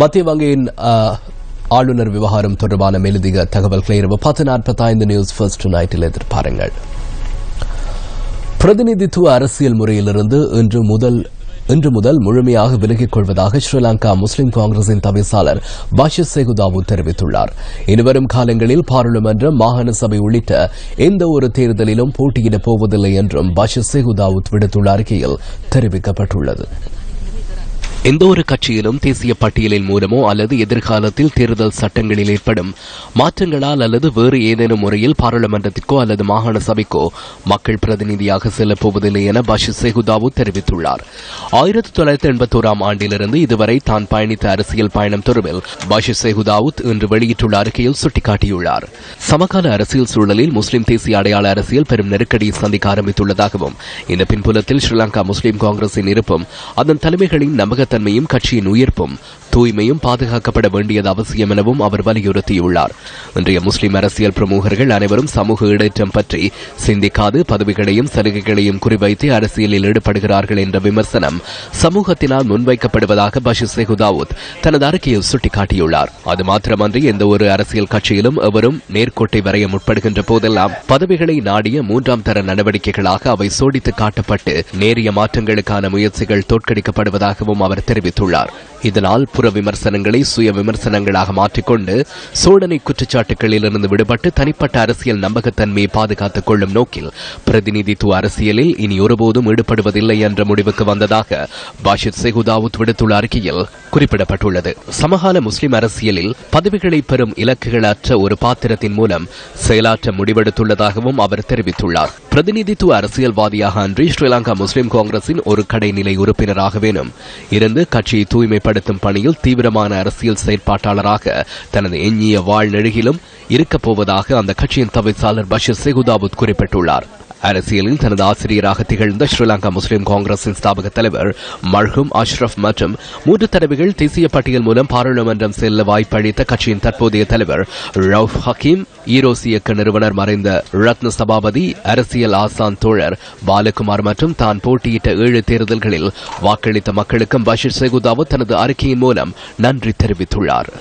மத்திய வங்கியின் ஆளுநர் விவகாரம் தொடர்பான மேலதிக தகவல்களை இரவு பத்து நாற்பத்தைந்து நியூஸ் ஃபர்ஸ்ட் நைட்டில் எதிர்பாருங்கள். பிரதிநிதித்துவ அரசியல் முறையிலிருந்து இன்று முதல் இன்று முதல் முழுமையாக விலகிக் கொள்வதாக ஸ்ரீலங்கா முஸ்லிம் காங்கிரசின் தவிசாளர் பாஷிர் சேகுதாவு தெரிவித்துள்ளார். இனிவரும் காலங்களில் பாராளுமன்றம் மாகாண சபை உள்ளிட்ட எந்த ஒரு தேர்தலிலும் போட்டியிடப் போவதில்லை என்றும் பாஷிர் சேகுதாவுத் விடுத்துள்ள அறிக்கையில் தெரிவிக்கப்பட்டுள்ளது. எந்த ஒரு கட்சியிலும் தேசிய பட்டியலின் மூலமோ அல்லது எதிர்காலத்தில் தேர்தல் சட்டங்களில் ஏற்படும் மாற்றங்களால் அல்லது வேறு ஏதேனும் முறையில் பாராளுமன்றத்திற்கோ அல்லது மாகாண சபைக்கோ மக்கள் பிரதிநிதியாக செல்லப் போவதில்லை என பஷீர் சேகுதாவு தெரிவித்துள்ளார். ஆயிரத்தி தொள்ளாயிரத்தி எண்பத்தோராம் ஆண்டிலிருந்து இதுவரை தான் பயணித்த அரசியல் பயணம் தொடர்பில் பஷீர் சேகுதாவுத் இன்று வெளியிட்டுள்ள அறிக்கையில் சுட்டிக்காட்டியுள்ளார். சமகால அரசியல் சூழலில் முஸ்லிம் தேசிய அடையாள அரசியல் பெரும் நெருக்கடியை சந்திக்க ஆரம்பித்துள்ளதாகவும் இந்த பின்புலத்தில் ஸ்ரீலங்கா முஸ்லிம் காங்கிரசின் இருப்பும் அதன் தலைமைகளின் தன்மையும் கட்சியின் உயிர்ப்பும். தூய்மையும் பாதுகாக்கப்பட வேண்டியது அவசியம் எனவும் அவர் வலியுறுத்தியுள்ளார். இன்றைய முஸ்லிம் அரசியல் பிரமுகர்கள் அனைவரும் சமூக இடேற்றம் பற்றி சிந்திக்காது பதவிகளையும் சலுகைகளையும் குறிவைத்து அரசியலில் ஈடுபடுகிறார்கள் என்ற விமர்சனம் சமூகத்தினால் முன்வைக்கப்படுவதாக பஷீர் சேகுதாவுத் தனது அறிக்கையில் சுட்டிக்காட்டியுள்ளார். அது மாத்திரமன்றி எந்த ஒரு அரசியல் கட்சியிலும் எவரும் நேர்கோட்டை வரைய முற்படுகின்ற போதெல்லாம் பதவிகளை நாடிய மூன்றாம் தர நடவடிக்கைகளாக அவை சோடித்து காட்டப்பட்டு நேரிய மாற்றங்களுக்கான முயற்சிகள் தோற்கடிக்கப்படுவதாகவும் அவர் தெரிவித்துள்ளார். இதனால் புற விமர்சனங்களை சுய விமர்சனங்களாக மாற்றிக்கொண்டு சோதனை குற்றச்சாட்டுகளிலிருந்து விடுபட்டு தனிப்பட்ட அரசியல் நம்பகத்தன்மையை பாதுகாத்துக் கொள்ளும் நோக்கில் பிரதிநிதித்துவ அரசியலில் இனி ஒருபோதும் ஈடுபடுவதில்லை என்ற முடிவுக்கு வந்ததாக பாஷித் செகுதாவுத் விடுத்துள்ள அறிக்கையில் குறிப்பிடப்பட்டுள்ளது. சமகால முஸ்லிம் அரசியலில் பதவிகளை பெறும் இலக்குகளற்ற ஒரு பாத்திரத்தின் மூலம் செயலாற்ற முடிவெடுத்துள்ளதாகவும் அவர் தெரிவித்துள்ளார். பிரதிநிதித்துவ அரசியல்வாதியாக அன்றி ஸ்ரீலங்கா முஸ்லிம் காங்கிரசின் ஒரு கடைநிலை உறுப்பினராகவேனும் இருந்து கட்சியை தூய்மைப்படுத்தும் பணியில் தீவிரமான அரசியல் செயற்பாட்டாளராக தனது எஞ்சிய வாழ்நெழுகிலும் இருக்கப் போவதாக அந்த கட்சியின் தவிசாளர் பஷீர் செகுதாபுத் குறிப்பிட்டுள்ளார். அரசியலில் தனது ஆசிரியராக திகழ்ந்த ஸ்ரீலங்கா முஸ்லிம் காங்கிரசின் ஸ்தாபக தலைவர் மர்ஹூம் அஷ்ரப் மற்றும் மூன்று தடவைகள் தேசிய பட்டியல் மூலம் பாராளுமன்றம் செல்ல வாய்ப்பளித்த கட்சியின் தற்போதைய தலைவர் ரவுஃப் ஹக்கீம் ஈரோஸ் இயக்க நிறுவனர் மறைந்த ரத்ன சபாபதி அரசியல் ஆசான் தோழர் பாலகுமார் மற்றும் தான் போட்டியிட்ட ஏழு தேர்தல்களில் வாக்களித்த மக்களுக்கும் பஷீர் செகுதாவு தனது அறிக்கையின் மூலம் நன்றி தெரிவித்துள்ளார்.